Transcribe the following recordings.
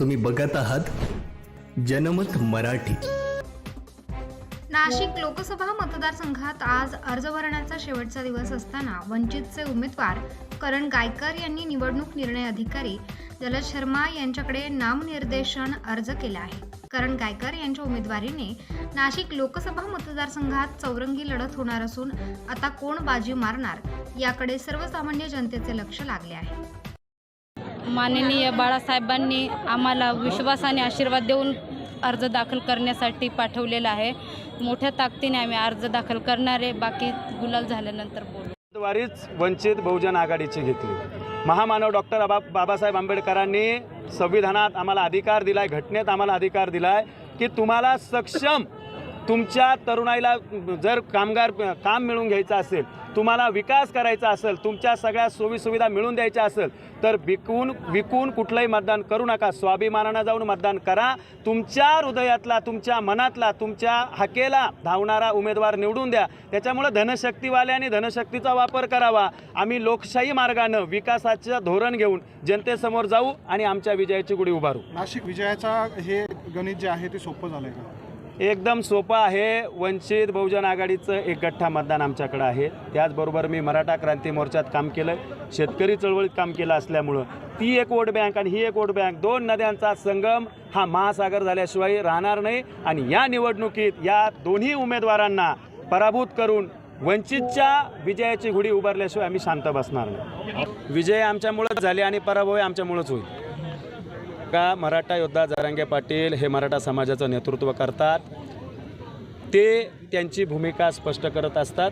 तुम्ही बघत आहात जनमत मराठी. नाशिक लोकसभा मतदारसंघात आज अर्ज भरण्याचा शेवटचा दिवस असताना वंचितचे उमेदवार करण गायकर यांनी निवडणूक निर्णय अधिकारी जलद शर्मा यांच्याकडे नामनिर्देशन अर्ज केला आहे. करण गायकर यांच्या उमेदवारीने नाशिक लोकसभा मतदारसंघात चौरंगी लढत होणार असून आता कोण बाजी मारणार याकडे सर्वसामान्य जनतेचे लक्ष लागले आहे. माननीय बाळासाहेबांनी आम्हाला विश्वासाने आशीर्वाद देऊन अर्ज दाखल करण्यासाठी पाठवलेला आहे. मोठ्या ताकदीने आम्ही अर्ज दाखल करणार आहे. बाकी गुलाल झाल्यानंतर बोलू. उमेदवारीच वंचित बहुजन आघाडीची घेतली. महामानव डॉक्टर बाबा बाबासाहेब आंबेडकरांनी संविधानात आम्हाला अधिकार दिलाय घटनेत आम्हाला अधिकार दिलाय की तुम्हाला सक्षम तुमच्या तरुणाईला जर कामगार काम मिळवून घ्यायचं असेल तुम्हाला विकास करायचा असेल तुमच्या सगळ्या सोयीसुविधा मिळून द्यायच्या असेल तर विकून विकून कुठलंही मतदान करू नका. स्वाभिमानानं जाऊन मतदान करा. तुमच्या हृदयातला तुमच्या मनातला तुमच्या हाकेला धावणारा उमेदवार निवडून द्या. त्याच्यामुळं धनशक्तीवाल्यांनी धनशक्तीचा वापर करावा. आम्ही लोकशाही मार्गानं विकासाचं धोरण घेऊन जनतेसमोर जाऊ आणि आमच्या विजयाची गुढी उभारू. नाशिक विजयाचा हे गणित जे आहे ते सोपं झालंय का? एकदम सोपं आहे. वंचित बहुजन आघाडीचं एक गठ्ठा मतदान आमच्याकडं आहे. त्याचबरोबर मी मराठा क्रांती मोर्चात काम केलं शेतकरी चळवळीत काम केलं असल्यामुळं. ती एक वोट बँक आणि ही एक वोट बँक. दोन नद्यांचा संगम हा महासागर झाल्याशिवाय राहणार नाही. आणि या निवडणुकीत या दोन्ही उमेदवारांना पराभूत करून वंचितच्या विजयाची घुडी उभारल्याशिवाय आम्ही शांत बसणार नाही. विजय आमच्यामुळंच झाले आणि पराभव आमच्यामुळंच होईल. का मराठा योद्धा जरांगे पाटील हे मराठा समाजाचं नेतृत्व करतात. ते त्यांची भूमिका स्पष्ट करत असतात.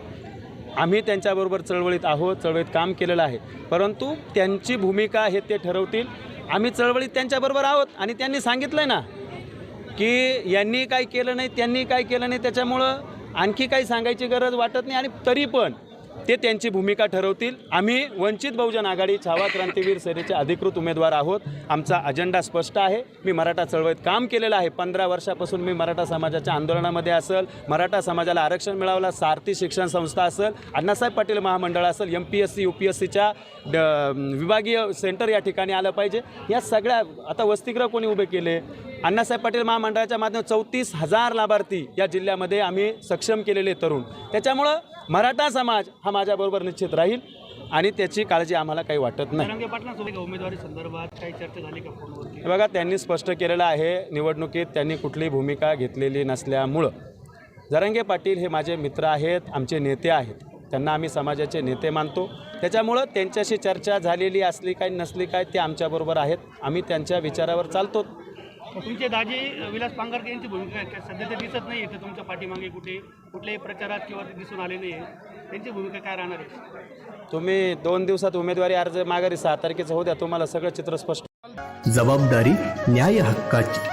आम्ही त्यांच्याबरोबर चळवळीत आहोत चळवळीत काम केलेलं आहे. परंतु त्यांची भूमिका हे ते ठरवतील. आम्ही चळवळीत त्यांच्याबरोबर आहोत आणि त्यांनी सांगितलं ना की यांनी काय केलं नाही त्यांनी काय केलं नाही त्याच्यामुळं आणखी काही सांगायची गरज वाटत नाही आणि तरी पण ते त्यांची भूमिका ठरवतील. आम्ही वंचित बहुजन आघाडी छावा क्रांतीवीर सेनेचे अधिकृत उमेदवार आहोत. आमचा अजेंडा स्पष्ट आहे. मी मराठा चळवळीत काम केलेलं आहे. पंधरा वर्षापासून मी मराठा समाजाच्या आंदोलनामध्ये असेल. मराठा समाजाला आरक्षण मिळावला सारथी शिक्षण संस्था असेल. अण्णासाहेब पाटील महामंडळ असेल. M P S C U P S सीच्या विभागीय सेंटर या ठिकाणी आलं पाहिजे. या सगळ्या आता वसतिगृह कोणी उभे केले? अण्णासाहेब पाटील महामंडळाच्या माध्यमात चौतीस हजार लाभार्थी या जिल्ह्यामध्ये आम्ही सक्षम केलेले तरुण. त्याच्यामुळं मराठा समाज हा माझ्याबरोबर निश्चित राहील आणि त्याची काळजी आम्हाला काही वाटत नाही. उमेदवारी संदर्भात काही चर्चा झाली का फोनवरती? हे बघा त्यांनी स्पष्ट केलेलं आहे निवडणुकीत त्यांनी कुठलीही भूमिका घेतलेली नसल्यामुळं. जरांगे पाटील हे माझे मित्र आहेत आमचे नेते आहेत. त्यांना आम्ही समाजाचे नेते मानतो. त्याच्यामुळं त्यांच्याशी चर्चा झालेली असली काय नसली काय ते आमच्याबरोबर आहेत. आम्ही त्यांच्या विचारावर चालतो. तुमचे दाजी विलास पांगरकर यांची भूमिका काय सध्या ते दिसत नाही आहे तुमच्या पाठीमागे कुठे कुठल्याही प्रचारात किंवा ते दिसून आले नाही आहे त्यांची भूमिका काय राहणार आहे? तुम्ही दोन दिवसात उमेदवारी अर्ज माघारी सहा तारखेचं होऊ द्या. तुम्हाला सगळं चित्र स्पष्ट. जबाबदारी न्याय हक्काची.